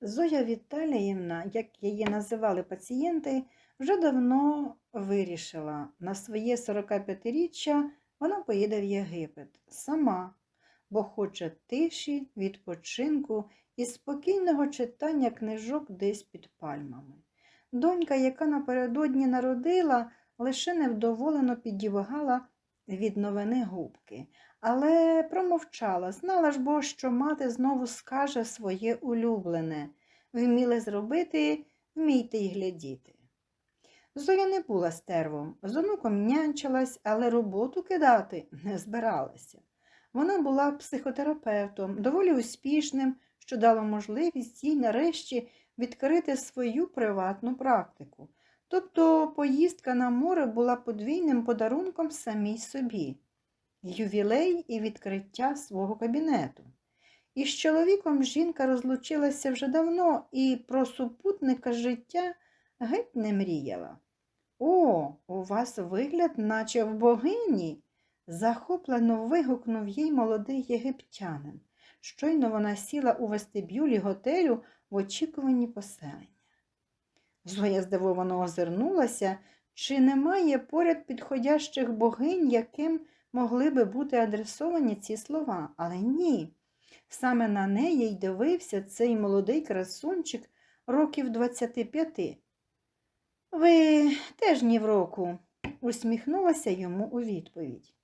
Зоя Віталіївна, як її називали пацієнти, вже давно вирішила, на своє 45-річчя вона поїде в Єгипет сама, бо хоче тиші, відпочинку і спокійного читання книжок десь під пальмами. Донька, яка напередодні народила, лише невдоволено піддівгала від новини губки, але промовчала, знала ж бо, що мати знову скаже своє улюблене. Вміли зробити, вмійте й глядіти. Зоя не була стервом, з онуком нянчилась, але роботу кидати не збиралася. Вона була психотерапевтом, доволі успішним, що дало можливість їй нарешті відкрити свою приватну практику. Тобто поїздка на море була подвійним подарунком самій собі, ювілей і відкриття свого кабінету. Із чоловіком жінка розлучилася вже давно і про супутника життя геть не мріяла. О, у вас вигляд, наче в богині, захоплено вигукнув їй молодий єгиптянин. Щойно вона сіла у вестибюлі готелю в очікуванні поселення. Зоя здивовано озирнулася, чи немає поряд підходящих богинь, яким могли би бути адресовані ці слова, але ні. Саме на неї й дивився цей молодий красунчик років 25. Ви теж ні в року, усміхнулася йому у відповідь.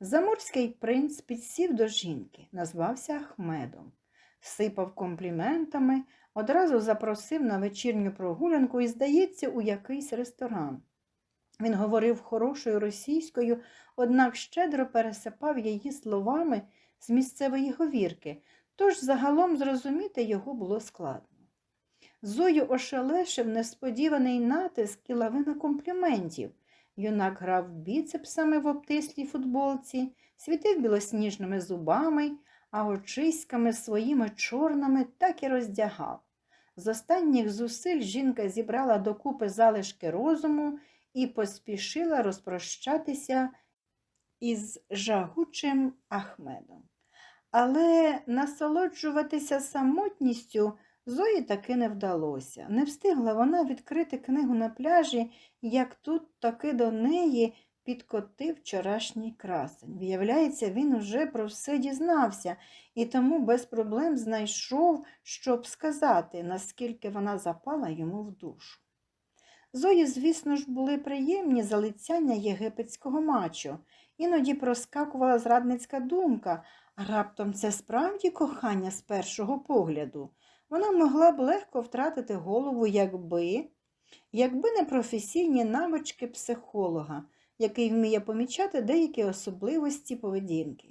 Заморський принц підсів до жінки, назвався Ахмедом, сипав компліментами, одразу запросив на вечірню прогулянку і, здається, у якийсь ресторан. Він говорив хорошою російською, однак щедро пересипав її словами з місцевої говірки, тож загалом зрозуміти його було складно. Зою ошелешив несподіваний натиск і лавина компліментів. Юнак грав біцепсами в обтислій футболці, світив білосніжними зубами, а очиськами своїми чорними так і роздягав. З останніх зусиль жінка зібрала докупи залишки розуму і поспішила розпрощатися із жагучим Ахмедом. Але насолоджуватися самотністю Зої таки не вдалося. Не встигла вона відкрити книгу на пляжі, як тут таки до неї підкотив вчорашній красень. Виявляється, він уже про все дізнався і тому без проблем знайшов, щоб сказати, наскільки вона запала йому в душу. Зої, звісно ж, були приємні залицяння єгипетського мачо. Іноді проскакувала зрадницька думка, а раптом це справді кохання з першого погляду. Вона могла б легко втратити голову, якби, якби не професійні навички психолога, який вміє помічати деякі особливості поведінки.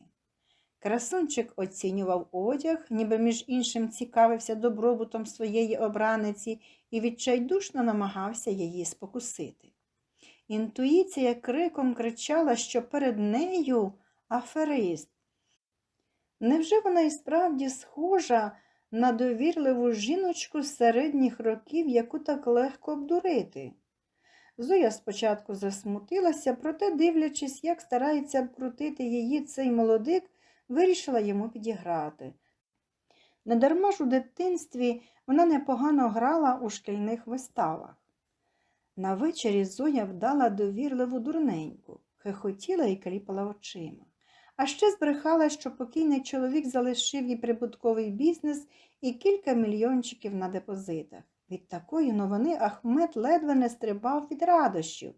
Красунчик оцінював одяг, ніби між іншим цікавився добробутом своєї обраниці і відчайдушно намагався її спокусити. Інтуїція криком кричала, що перед нею аферист. Невже вона і справді схожа на довірливу жіночку середніх років, яку так легко обдурити? Зоя спочатку засмутилася, проте, дивлячись, як старається обкрутити її цей молодик, вирішила йому підіграти. Недарма ж у дитинстві вона непогано грала у шкільних виставах. На вечері Зоя вдала довірливу дурненьку, хихотіла і кліпала очима. А ще збрехала, що покійний чоловік залишив їй прибутковий бізнес і кілька мільйончиків на депозитах. Від такої новини Ахмед ледве не стрибав від радощів.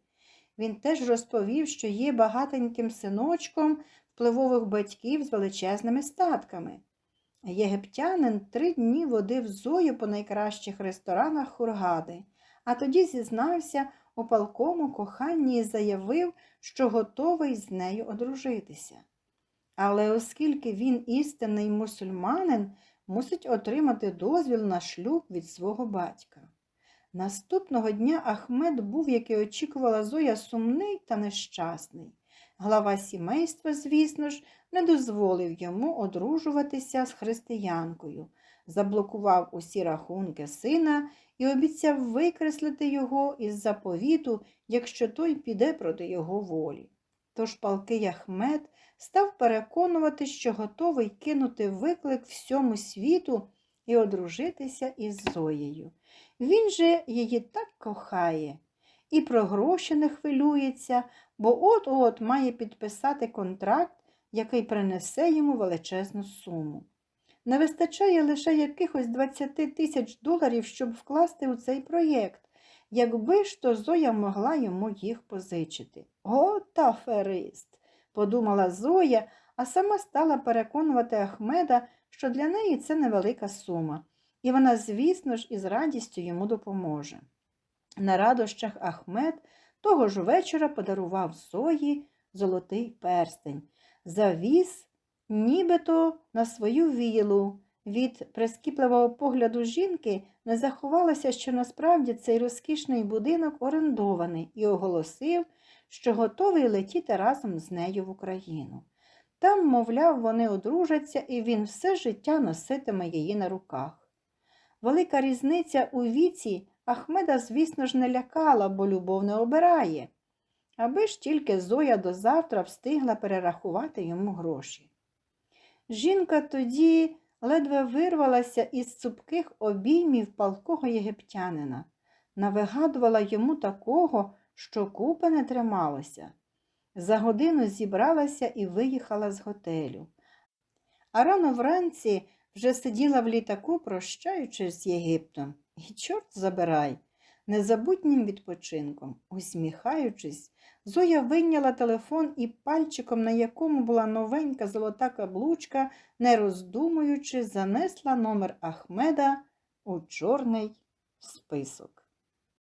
Він теж розповів, що є багатеньким синочком впливових батьків з величезними статками. Єгиптянин три дні водив Зою по найкращих ресторанах Хургади, а тоді зізнався у палкому коханні і заявив, що готовий з нею одружитися. Але оскільки він істинний мусульманин, мусить отримати дозвіл на шлюб від свого батька. Наступного дня Ахмед був, як і очікувала Зоя, сумний та нещасний. Глава сімейства, звісно ж, не дозволив йому одружуватися з християнкою, заблокував усі рахунки сина і обіцяв викреслити його із заповіту, якщо той піде проти його волі. Тож палкий Ахмед став переконувати, що готовий кинути виклик всьому світу і одружитися із Зоєю. Він же її так кохає і про гроші не хвилюється, бо от-от має підписати контракт, який принесе йому величезну суму. Не вистачає лише якихось 20 тисяч доларів, щоб вкласти у цей проєкт. Якби ж то Зоя могла йому їх позичити. О, та ферист! подумала Зоя, а сама стала переконувати Ахмеда, що для неї це невелика сума, і вона, звісно ж, із радістю йому допоможе. На радощах Ахмед того ж вечора подарував Зої золотий перстень, завіз нібито на свою вілу. Від прискіпливого погляду жінки не заховалося, що насправді цей розкішний будинок орендований і оголосив, що готовий летіти разом з нею в Україну. Там, мовляв, вони одружаться, і він все життя носитиме її на руках. Велика різниця у віці Ахмеда, звісно ж, не лякала, бо любов не обирає, аби ж тільки Зоя до завтра встигла перерахувати йому гроші. Жінка тоді ледве вирвалася із цупких обіймів палкого єгиптянина, навигадувала йому такого, що купи не трималося. За годину зібралася і виїхала з готелю. А рано вранці вже сиділа в літаку, прощаючись з Єгиптом. І чорт забирай, незабутнім відпочинком, усміхаючись, Зоя вийняла телефон і пальчиком, на якому була новенька золота каблучка, не роздумуючи, занесла номер Ахмеда у чорний список.